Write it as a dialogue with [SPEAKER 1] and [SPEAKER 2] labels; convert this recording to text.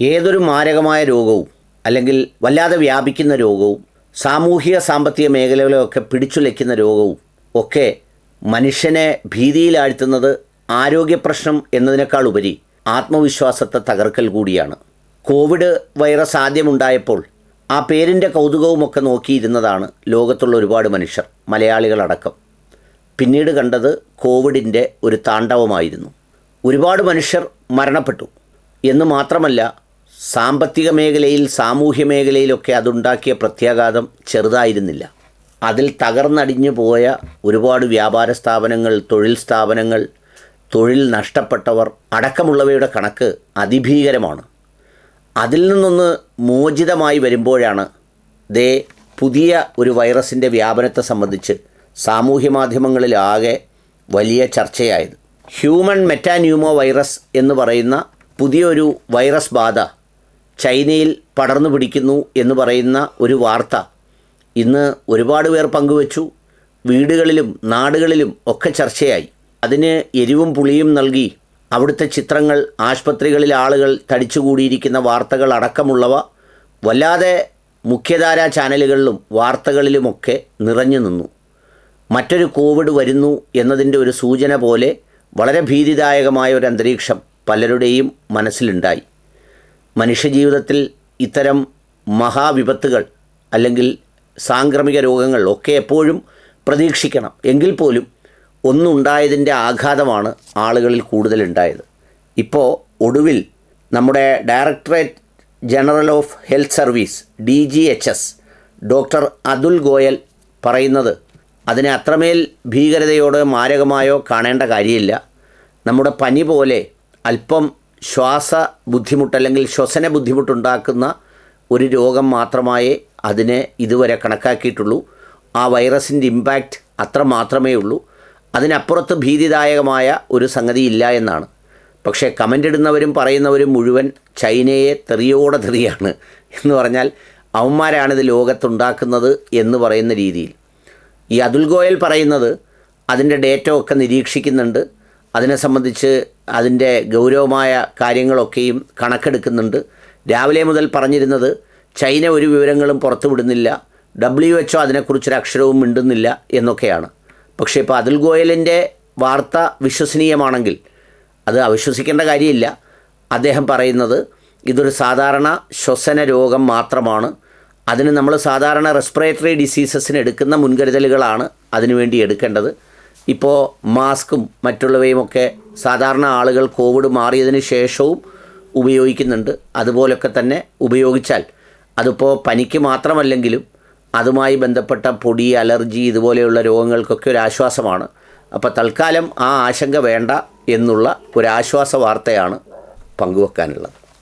[SPEAKER 1] ഏതൊരു മാരകമായ രോഗവും അല്ലെങ്കിൽ വല്ലാതെ വ്യാപിക്കുന്ന രോഗവും സാമൂഹിക സാമ്പത്തിക മേഖലകളെയൊക്കെ പിടിച്ചുലയ്ക്കുന്ന രോഗവും ഒക്കെ മനുഷ്യനെ ഭീതിയിലാഴ്ത്തുന്നത് ആരോഗ്യ പ്രശ്നം എന്നതിനേക്കാൾ ഉപരി ആത്മവിശ്വാസത്തെ തകർക്കൽ കൂടിയാണ്. കോവിഡ് വൈറസ് ആദ്യമുണ്ടായപ്പോൾ ആ പേരിന്റെ കൗതുകവുമൊക്കെ നോക്കിയിരുന്നതാണ് ലോകത്തുള്ള ഒരുപാട് മനുഷ്യർ മലയാളികളടക്കം. പിന്നീട് കണ്ടത് കോവിഡിന്റെ ഒരു താണ്ഡവമായിരുന്നു. ഒരുപാട് മനുഷ്യർ മരണപ്പെട്ടു. എന്ന് മാത്രമല്ല സാമ്പത്തിക മേഖലയിൽ സാമൂഹ്യ മേഖലയിലൊക്കെ അതുണ്ടാക്കിയ പ്രത്യാഘാതം ചെറുതായിരുന്നില്ല. അതിൽ തകർന്നടിഞ്ഞു പോയ ഒരുപാട് വ്യാപാര സ്ഥാപനങ്ങൾ തൊഴിൽ സ്ഥാപനങ്ങൾ തൊഴിൽ നഷ്ടപ്പെട്ടവർ അടക്കമുള്ളവയുടെ കണക്ക് അതിഭീകരമാണ്. അതിൽ നിന്നൊന്ന് മോചിതമായി വരുമ്പോഴാണ് ദേ പുതിയ ഒരു വൈറസിന്റെ വ്യാപനത്തെ സംബന്ധിച്ച് സാമൂഹ്യ മാധ്യമങ്ങളിലാകെ വലിയ ചർച്ചയായത്. ഹ്യൂമൻ മെറ്റാന്യൂമോ വൈറസ് എന്ന് പറയുന്ന പുതിയൊരു വൈറസ് ബാധ ചൈനയിൽ പടർന്നു പിടിക്കുന്നു എന്ന് പറയുന്ന ഒരു വാർത്ത ഇന്ന് ഒരുപാട് പേർ പങ്കുവച്ചു. വീടുകളിലും നാടുകളിലും ഒക്കെ ചർച്ചയായി. അതിന് എരിവും പുളിയും നൽകി അവിടുത്തെ ചിത്രങ്ങൾ ആശുപത്രികളിൽ ആളുകൾ തടിച്ചുകൂടിയിരിക്കുന്ന വാർത്തകൾ അടക്കമുള്ളവ വല്ലാതെ മുഖ്യധാരാ ചാനലുകളിലും വാർത്തകളിലുമൊക്കെ നിറഞ്ഞു നിന്നു. മറ്റൊരു കോവിഡ് വരുന്നു എന്നതിന്റെ ഒരു സൂചന പോലെ വളരെ ഭീതിദായകമായ ഒരു അന്തരീക്ഷം പലരുടെയും മനസ്സിലുണ്ടായി. മനുഷ്യജീവിതത്തിൽ ഇത്തരം മഹാവിപത്തുകൾ അല്ലെങ്കിൽ സാംക്രമിക രോഗങ്ങൾ ഒക്കെ എപ്പോഴും പ്രതീക്ഷിക്കണം. എങ്കിൽ പോലും ഒന്നുണ്ടായതിന്റെ ആഘാതമാണ് ആളുകളിൽ കൂടുതലുണ്ടായത്. ഇപ്പോൾ ഒടുവിൽ നമ്മുടെ Directorate General of Health Service D G H S doctor Atul Goyal പറയുന്നത് അതിനെ അത്രമേൽ ഭീകരതയോടെ മാരകമായോ കാണേണ്ട കാര്യമില്ല. നമ്മുടെ പനി പോലെ അല്പം ശ്വാസ ബുദ്ധിമുട്ട് അല്ലെങ്കിൽ ശ്വസന ബുദ്ധിമുട്ടുണ്ടാക്കുന്ന ഒരു രോഗം മാത്രമായേ അതിനെ ഇതുവരെ കണക്കാക്കിയിട്ടുള്ളൂ. ആ വൈറസിന്റെ ഇമ്പാക്റ്റ് അത്ര മാത്രമേ ഉള്ളൂ. അതിനപ്പുറത്ത് ഭീതിദായകമായ ഒരു സംഗതി ഇല്ല എന്നാണ്. പക്ഷേ കമന്റ് ഇടുന്നവരും പറയുന്നവരും മുഴുവൻ ചൈനയെ തെറിയോടെ തെറിയാണ് എന്ന് പറഞ്ഞാൽ അവന്മാരാണിത് ലോകത്തുണ്ടാക്കുന്നത് എന്ന് പറയുന്ന രീതിയിൽ. ഈ അതുൽ ഗോയൽ പറയുന്നത് അതിന്റെ ഡേറ്റ ഒക്കെ നിരീക്ഷിക്കുന്നുണ്ട്. അതിനെ സംബന്ധിച്ച് അതിന്റെ ഗൗരവമായ കാര്യങ്ങളൊക്കെയും കണക്കെടുക്കുന്നുണ്ട്. രാവിലെ മുതൽ പറഞ്ഞിരുന്നത് ചൈന ഒരു വിവരങ്ങളും പുറത്തുവിടുന്നില്ല. ഡബ്ല്യു എച്ച് ഒ അതിനെക്കുറിച്ചൊരു അക്ഷരവും മിണ്ടുന്നില്ല എന്നൊക്കെയാണ്. പക്ഷേ ഇപ്പോൾ അതുൽ ഗോയലിന്റെ വാർത്ത വിശ്വസനീയമാണെങ്കിൽ അത് അവിശ്വസിക്കേണ്ട കാര്യമില്ല. അദ്ദേഹം പറയുന്നത് ഇതൊരു സാധാരണ ശ്വസന രോഗം മാത്രമാണ്. അതിന് നമ്മൾ സാധാരണ റെസ്പിറേറ്ററി ഡിസീസസിന് എടുക്കുന്ന മുൻകരുതലുകളാണ് അതിനുവേണ്ടി എടുക്കേണ്ടത്. ഇപ്പോൾ മാസ്കും മറ്റുള്ളവയുമൊക്കെ സാധാരണ ആളുകൾ കോവിഡ് മാറിയതിന് ശേഷവും ഉപയോഗിക്കുന്നുണ്ട്. അതുപോലൊക്കെ തന്നെ ഉപയോഗിച്ചാൽ അതിപ്പോൾ പനിക്ക് മാത്രമല്ലെങ്കിലും അതുമായി ബന്ധപ്പെട്ട പൊടി അലർജി ഇതുപോലെയുള്ള രോഗങ്ങൾക്കൊക്കെ ഒരു ആശ്വാസമാണ്. അപ്പോൾ തൽക്കാലം ആ ആശങ്ക വേണ്ട എന്നുള്ള ഒരാശ്വാസ വാർത്തയാണ് പങ്കുവെക്കാനുള്ളത്.